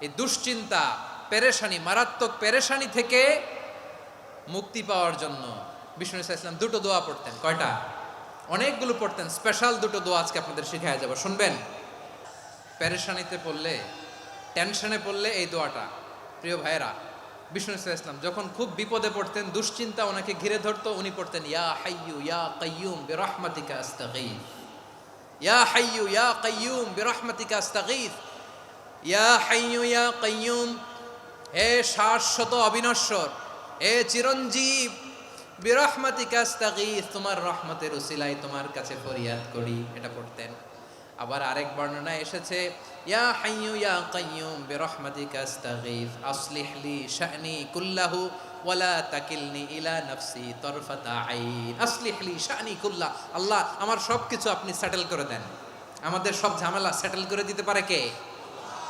এই দুশ্চিন্তা, পেরেশানি, মারাত্মক পেরেশানি থেকে মুক্তি পাওয়ার জন্য বিষ্ণু ইসা ইসলাম দুটো দোয়া পড়তেন। কয়টা? অনেকগুলো পড়তেন। স্পেশাল দুটো দোয়া আজকে আপনাদের শিখায় যাব। শুনবেন? পেরেশানিতে পড়লে, টেনশনে পড়লে এই দোয়াটা। প্রিয় ভাইয়েরা, বিষ্ণু ইসা ইসলাম যখন খুব বিপদে পড়তেন, দুশ্চিন্তা ওনাকে ঘিরে ধরতো, উনি পড়তেন, ইয়া হাইয়ু ইয়া কাইয়ুম বিরহমাতিকা আস্তাগীথ। ইয়া হাইয়ু ইয়া কাইয়ুম বিরহমাতিকা আস্তাগীথ। ইয়া হাইয়ু ইয়া কাইয়ুম, হে শাশ্বত অবিনশ্বর, হে চিরঞ্জীব তোমার রহমতের তোমার কাছে ফরিয়াদ করি। এটা পড়তেন। আবার আরেক বর্ণনা এসেছে, ইয়া হাইয়ু ইয়া কাইয়ুম কুল্লাহু, ওয়ালা তাকিলনি ইলা নাফসি তরফাতা আইন। আসলিহ লি শা'নি কুল্লাহ, আল্লাহ, আমার সব কিছু আপনি সেটেল করে দেন। আমাদের সব ঝামেলা সেটেল করে দিতে পারে কে?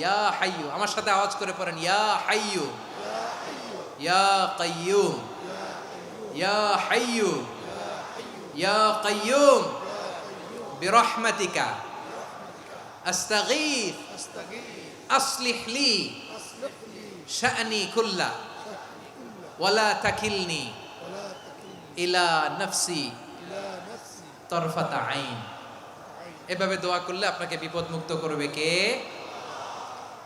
ইয়া হাইয়ু, আমার সাথে আওয়াজ করে পড়েন, ইয়া হাইয়ু, ইয়া কাইয়ুম, ইয়া হাইয়ু, ইয়া কাইয়ুম, বিরহমাতিকা আস্তাগীথ আসলিহ লি, শা'নি কুল্লা, ওয়ালা তাকিলনি ইলা নফসি, তরফাতা আইন। এভাবে দোয়া করলে আপনাকে বিপদ মুক্ত করবে কে?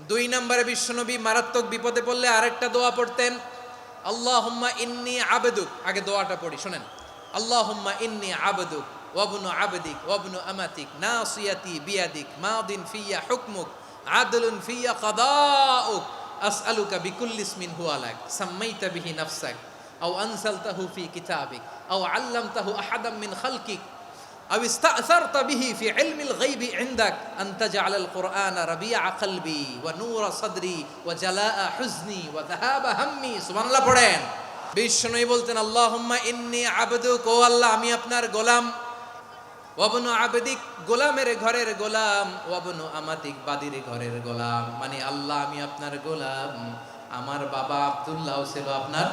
দুই নম্বরে বিশ্বনবী মারাত্মক বিপদে পড়লে আরেকটা দোয়া পড়তেন, আল্লাহুম্মা ইন্নি আবেদুক। আগে দোয়াটা পড়ি, শোনেন। আল্লাহুম্মা ইন্নি আবেদুক, ওয়াবনু আবেদিক, ওয়াবনু আমাতিক, নাসিয়াতি বিয়াদিক, মাদিন ফিয়া হুকমুক, আদলুন ফিয়া কাদাউক, আসআলুকা বিকুল্লি ইসমিন হুয়া লাক, সাম্মাইতা বিহি নাফসাক, আও আনসালতাহু ফি কিতাবিক, আও আল্লামতাহু আহাদাম মিন খালকিক। أو استأثرت به في علم الغيب عندك أن تجعل القرآن ربيع قلبي ونور صدري وجلاء حزني وذهاب همي سبحان الله পড়েন বিষ্ণুই বলতেন আল্লাহুম্মা ইন্নি আবদুক ও আল্লাহ আমি আপনার গোলাম ওয়াবনু আবেদিক গোলামের ঘরের গোলাম ওয়াবনু আমাতিক বাদির ঘরের গোলাম মানে আল্লাহ আমি আপনার গোলাম আমার বাবা আব্দুল্লাহ ছিল আপনার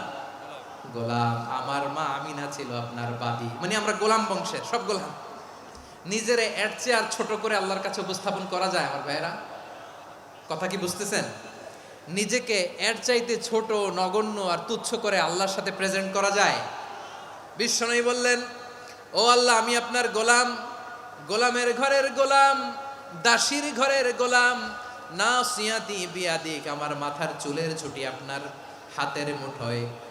গোলাম আমার মা আমিনা ছিল আপনার বাদি মানে আমরা গোলাম বংশের সব গোলাম নিজেরে এর চেয়ে আর ছোট করে আল্লাহর কাছে উপস্থাপন করা যায় আমার ভাইয়েরা? কথা কি বুঝতেছেন? নিজেকে এর চাইতে ছোট, নগণ্য আর তুচ্ছ করে আল্লাহর সাথে প্রেজেন্ট করা যায়। বিশ্বনবী বললেন, ও আল্লাহ, আমি আপনার গোলাম। গোলামের ঘরের গোলাম, দাসীর ঘরের গোলাম। না সিয়াতি বিয়াদিক, আমার মাথার চুলের ছুটি আপনার হাতের মুঠোয়।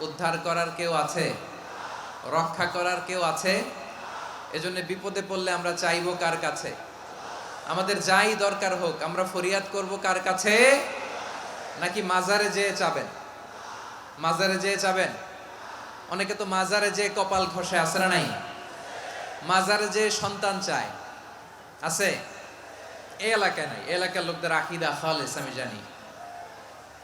উদ্ধার করার কেউ আছে? রক্ষা করার কেউ আছে? এজন্য বিপদে পড়লে আমরা চাইব কার কাছে? আমাদের যাই দরকার হোক, আমরা ফরিয়াদ করব কার কাছে? নাকি মাজারে যেয়ে চাবেন? মাজারে যেয়ে চাবেন? অনেকে তো মাজারে যেয়ে কপাল ঘষে আসে না নাই? মাজারে যেয়ে সন্তান চায়। আছে? এই এলাকায় নাই এলাকার লোকদের আকিদা খালেস, আমি জানি।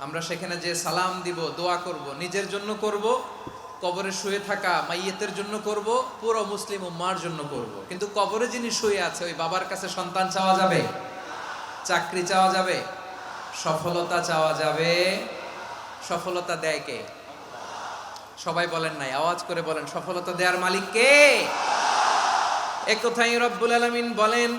আমরা সেখানে যে সালাম দিব, দোয়া করব, নিজের জন্য করব, কবরে শুয়ে থাকা মাইয়েতের জন্য করব, পুরো মুসলিম উম্মার জন্য করব। কিন্তু কবরে যিনি শুয়ে আছে, ওই বাবার কাছে সন্তান চাওয়া যাবে? চাকরি চাওয়া যাবে? সফলতা চাওয়া যাবে? সফলতা দেয় কে? সবাই বলেন নাই, আওয়াজ করে বলেন, সফলতা দেওয়ার মালিক কে? একথাই রব্বুল আলামিন বলেন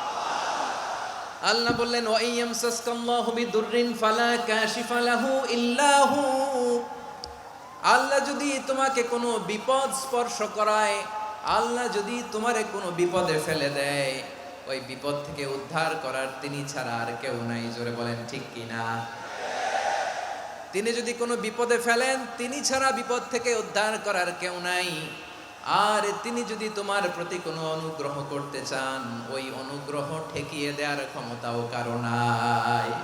আল্লাহ বললেন ওয়াইয়ামসাসকাল্লাহু বিদুররিন ফালা কাশিফা লাহু ইল্লা হু। আল্লাহ যদি তোমাকে কোনো বিপদ স্পর্শ করায়, আল্লাহ যদি তোমারে কোনো বিপদে ফেলে দেয়, ওই বিপদ থেকে উদ্ধার করার তিনি ছাড়া আর কেউ নাই। জোরে বলেন, ঠিক কিনা তিনি যদি কোনো বিপদে ফেলেন, তিনি ছাড়া বিপদ থেকে উদ্ধার করার কেউ নাই। আর তিনি যদি তোমার প্রতি কোনো অনুগ্রহ করতে চান, ওই অনুগ্রহ ঠেকিয়ে দেওয়ার ক্ষমতাও কারও নাই।